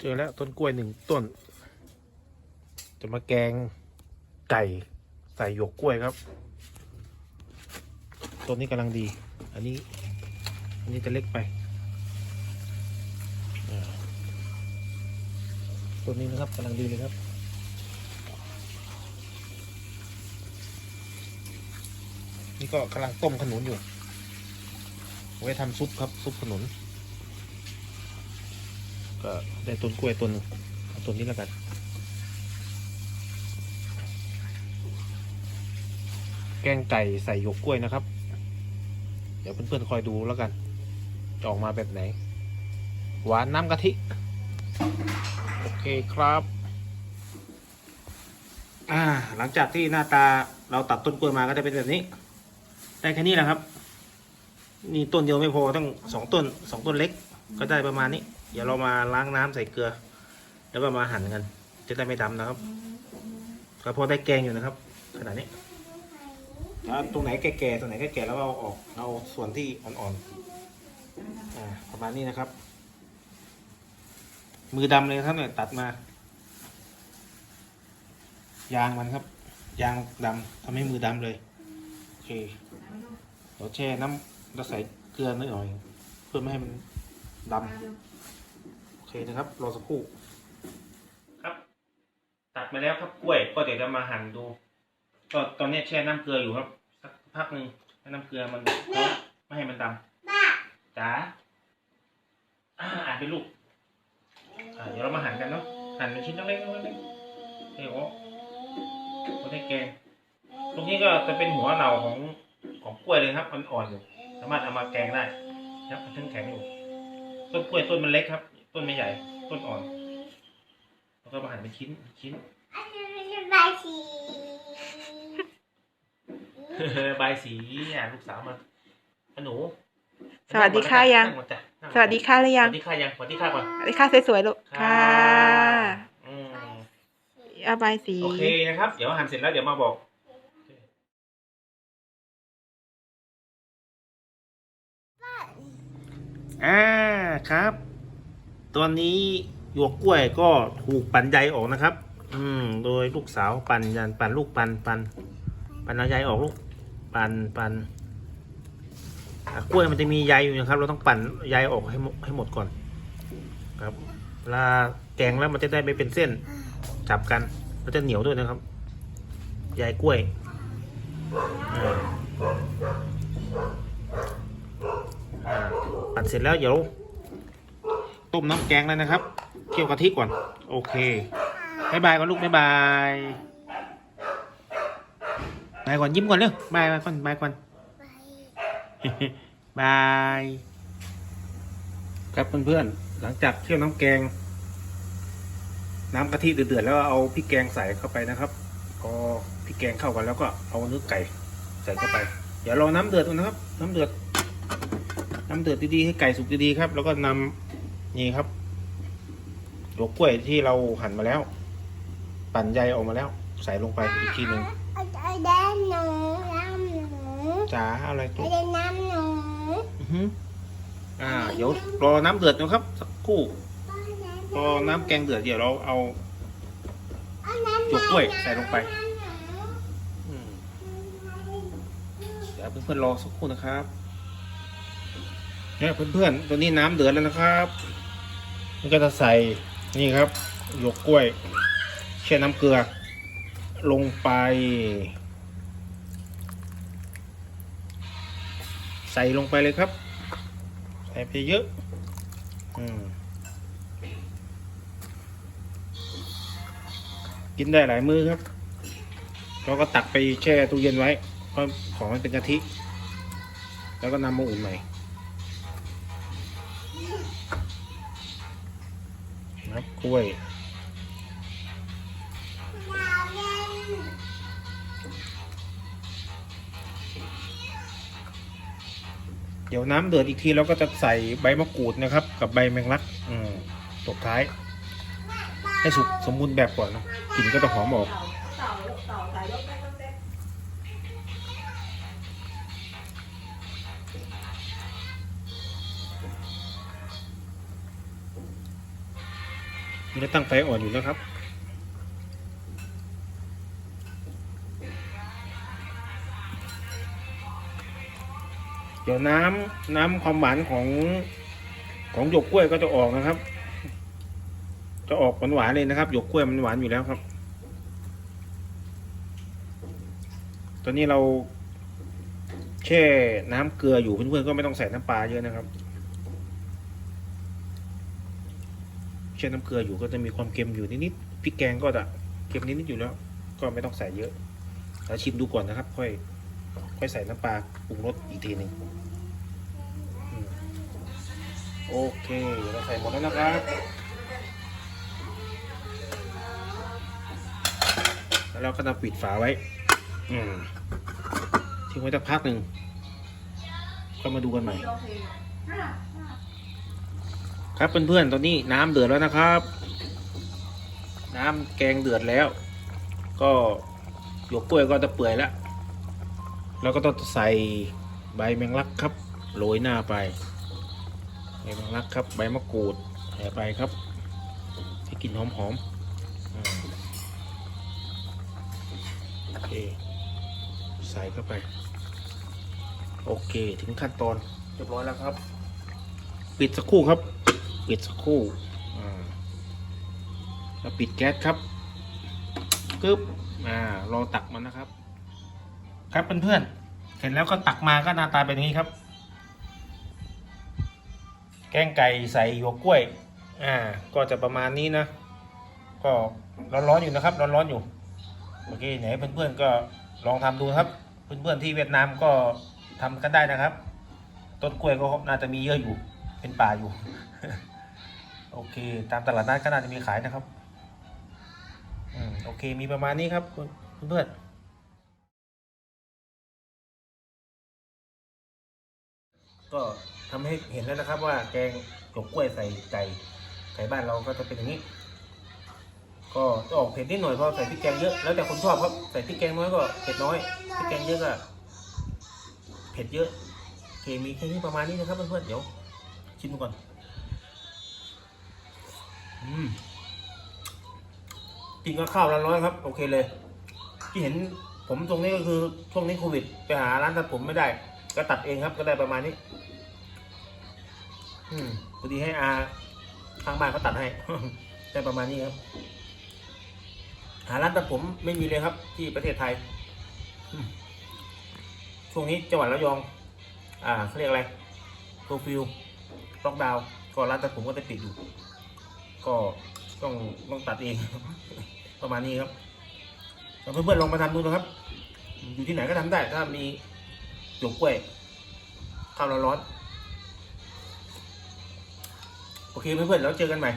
เจอแล้วต้นกล้วยหนึ่งต้น จะมาแกงไก่ใส่หยวกกล้วยครับ ต้นนี้กำลังดี อันนี้ อันนี้จะเล็กไปต้นนี้นะครับกำลังดีเลยครับนี่ก็กำลังต้มขนุนอยู่ ไว้ทำซุปครับ ซุปขนุน ก็ได้ต้นกล้วยต้นต้นนี้แล้วกัน แกงไก่ใส่หยวกกล้วยนะครับ เดี๋ยวเพื่อนๆคอยดูแล้วกันจะออกมาแบบไหน หวานน้ำกะทิ โอเคครับ อ่า หลังจากที่หน้าตาเราตัดต้นกล้วยมาก็จะเป็นแบบนี้ ได้แค่นี้แหละครับ นี่ต้นเดียวไม่พอต้องสองต้นสองต้นเล็ก ก็ได้ประมาณนี้ เดี๋ยวเรามาล้างน้ำใส่เกลือ แล้วก็มาหั่นกัน จะได้ไม่ดำนะครับก็พอได้แกงอยู่นะครับขนาดนี้ถ้าตรงไหนแก่ๆตรงไหนแก่ๆแล้วก็เอาออกเอาส่วนที่อ่อนๆอ่าประมาณนี้นะครับ มือดำเลยครับเนี่ยตัดมา ยางมันครับ ยางดำทำให้มือดำเลยโอเคเดี๋ยวแช่น้ำเราใส่เกลือนิดหน่อย เพื่อไม่ให้มันดำโอ เคนะครับ รอสักครู่ ครับ ตัดมาแล้วครับกล้วย ก็เดี๋ยวจะมาหั่นดู ก็ตอนนี้แช่น้ำเกลืออยู่ครับ สักพักหนึ่งให้น้ำเกลือมันไม่ให้มันดำจ๋าอ่าอ่านเป็นลูกอ่าเดี๋ยวเรามาหั่นกันเนาะ หั่นเป็นชิ้นเล็กๆเล็กๆเฮ้ยโอ้ก็ได้แกงตรงนี้ก็จะเป็นหัวเหนาของของกล้วยเลยครับ มันอ่อนอยู่ สามารถเอามาแกงได้นะครับมันถึงแข็งอยู่ ต้นกล้วยต้นมันเล็กครับ ต้นไม่ใหญ่ ต้นอ่อน แล้วก็มาหั่นเป็นชิ้น ชิ้นอันนี้เป็นใบสีใบายสีอะลูกสาวมาอะหนู สวัสดีค่ะยังนั่ก่อนจ้ะนั่งสวัสดีค่ะหรือสยังวัสดีค่ะยัง สวัสดีค่ะก่อน สวัสดีค่ะสวยๆลูก ค่ะอืมเอาใบายสี โอเคนะครับ เดี๋ยวหั่นเสร็จแล้วเดี๋ยวมาบอกอ่าครับ ตัวนี้หยวกกล้วยก็ถูกปั่นใยออกนะครับ อืม โดยลูกสาวปั่นยันปั่นลูกปั่นปั่นปั่นเอาใยออกลูกปั่นปั่นกล้วยมันจะมีใยอยู่นะครับ เราต้องปั่นใยออกให้หมดให้หมดก่อน ครับเวลาแกงแล้วมันจะได้ไม่เป็นเส้นจับกันมันจะเหนียวด้วยนะครับใยกล้วยปั่นเสร็จแล้วเดี๋ยว ต้มน้ำแกงเลยนะครับเคี่ยวกะทิก่อน โอเคบายบายก่อนลูกบายบายบายก่อนยิ้มก่อนเร็วบายบายก่อนบายก่อนบายครับเพื่อนๆหลังจากเคี่ยวน้ำแกง น้ำกะทิเดือดๆแล้วเอาพริกแกงใส่เข้าไปนะครับพอพริกแกงเข้ากันแล้วก็เอาเนื้อไก่ใส่เข้าไปเดี๋ยวรอน้ำเดือดนะครับ น้ำเดือด น้ำเดือดดีๆให้ไก่สุกดีๆครับ แล้วก็นำ นี่ครับหยวกกล้วยที่เราหั่นมาแล้ว ปั่นใยออกมาแล้ว ใส่ลงไปอีกทีหนึ่งเอาเอาแดงหนูน้ำหนูจ๋าอะไรตัเอาวแดงน้ำหนูอือฮึอ่า เดี๋ยวรอน้ำเดือดนะครับ สักครู่พอน้ำแกงเดือดเดี๋ยวเราเอาเอาน้ำหยวกกล้วยใส่ลงไปน้ำหนูอืมเดี๋ยวเพื่อนๆรอสักครู่นะครับเนี่ยเพื่อนๆตัวนี้น้ำเดือดแล้วนะครับนี่ ก็จะใส่นี่ครับหยวกกล้วยแช่น้ำเกลือ ลงไป ใส่ลงไปเลยครับ ใส่ไปเยอะอืมกินได้หลายมือครับเราก็ตักไปแช่ตู้เย็นไว้เพราะของมันเป็นกะทิ แล้วก็นำมาอุ่นใหม่ นะครับกล้วยเดี๋ยวน้ำเดือดอีกทีเราก็จะใส่ใบมะกรูดนะครับ กับใบแมงลักอืมตกท้าย ให้สุกสมบูรณ์แบบก่อนนะกลิ่นก็จะหอมออก ไม่ตั้งไฟอ่อนอยู่แล้วครับ เดี๋ยวน้ำน้ำความหวานของของหยกกล้วยก็จะออกนะครับ จะออกหวานๆเลยนะครับหยกกล้วยมันหวานอยู่แล้วครับ ตอนนี้เราแช่น้ำเกลืออยู่เพื่อนๆก็ไม่ต้องใส่น้ำปลาเยอะนะครับ ช่น้ำเกลืออยู่ก็จะมีความเค็มอยู่นิดๆพริกแกงก็จะเค็มนิดๆอยู่แล้ว ก็ไม่ต้องใส่เยอะแล้วชิมดูก่อนนะครับ ค่อย ค่อยใส่น้ำปลาปรุงรสอีกทีหนึ่งโอเคเราใส่หมดแล้วนะครับแล้วเราก็จะปิดฝาไว้ อืมทิ้งไว้สักพักหนึ่งค่อยมาดูกันใหม่ ครับเพื่อนๆตอนนี้น้ำเดือดแล้วนะครับ น้ำแกงเดือดแล้ว ก็หยวกกล้วยก็จะเปื่อยแล้วแล้วก็ต้องใส่ใบแมงลักครับโรยหน้าไปใบแมงลักครับ ใบมะกรูดใส่ไปครับ ให้กลิ่นหอมๆโอเคใส่เข้าไป โอเคถึงขั้นตอนเรียบร้อยแล้วครับ ปิดสักครู่ครับ ปิดสักครู่อ่าแล้วปิดแก๊สครับกึ๊บอ่ารอตักมันนะครับ ครับเพื่อนๆเสร็จแล้วก็ตักมาก็หน้าตาเป็นอย่างนี้ครับ แกงไก่ใส่หยวกกล้วย อ่า ก็จะประมาณนี้นะ ก็ร้อนๆอยู่นะครับ ร้อนๆอยู่โอเคไหนเพื่อนๆก็ลองทำดูครับ เพื่อนๆที่เวียดนามก็ทำกันได้นะครับ ต้นกล้วยก็น่าจะมีเยอะอยู่ เป็นป่าอยู่ โอเค ตามตลาดนัดก็น่าจะมีขายนะครับ อืม โอเค มีประมาณนี้ครับเพื่อนก็ทำให้เห็นแล้วนะครับว่าแกงหยวกกล้วยใส่ไก่ไก่บ้านเราก็จะเป็นอย่างนี้ ก็จะออกเผ็ดนิดหน่อยเพราะใส่พริกแกงเยอะแล้วแต่คนชอบครับใส่พริกแกงน้อยก็เผ็ดน้อยพริกแกงเยอะก็เผ็ดเยอะโอเคมีแค่นี้ประมาณนี้นะครับเพื่อนๆเดี๋ยวชิมก่อน กินกับข้าวร้อนๆครับ โอเคเลย ที่เห็นผมตรงนี้ก็คือช่วงนี้โควิด ไปหาร้านตัดผมไม่ได้ ก็ตัดเองครับ ก็ได้ประมาณนี้ อืมพอดีให้อาข้างบ้านเขาตัดให้ ได้ประมาณนี้ครับ หาร้านตัดผมไม่มีเลยครับ ที่ประเทศไทยช่วงนี้จังหวัดระยอง อ่าเขาเรียกอะไรโปรฟิลล็อกดาวน์ก็ร้านตัดผมก็จะปิดอยู่ ก็ต้องต้องตัดเอง ประมาณนี้ครับเพื่อนๆลองมาทำดูนะครับ อยู่ที่ไหนก็ทำได้ ถ้ามีหยวกกล้วยข้าวร้อนๆโอเคเพื่อนๆแล้วเจอกันใหม่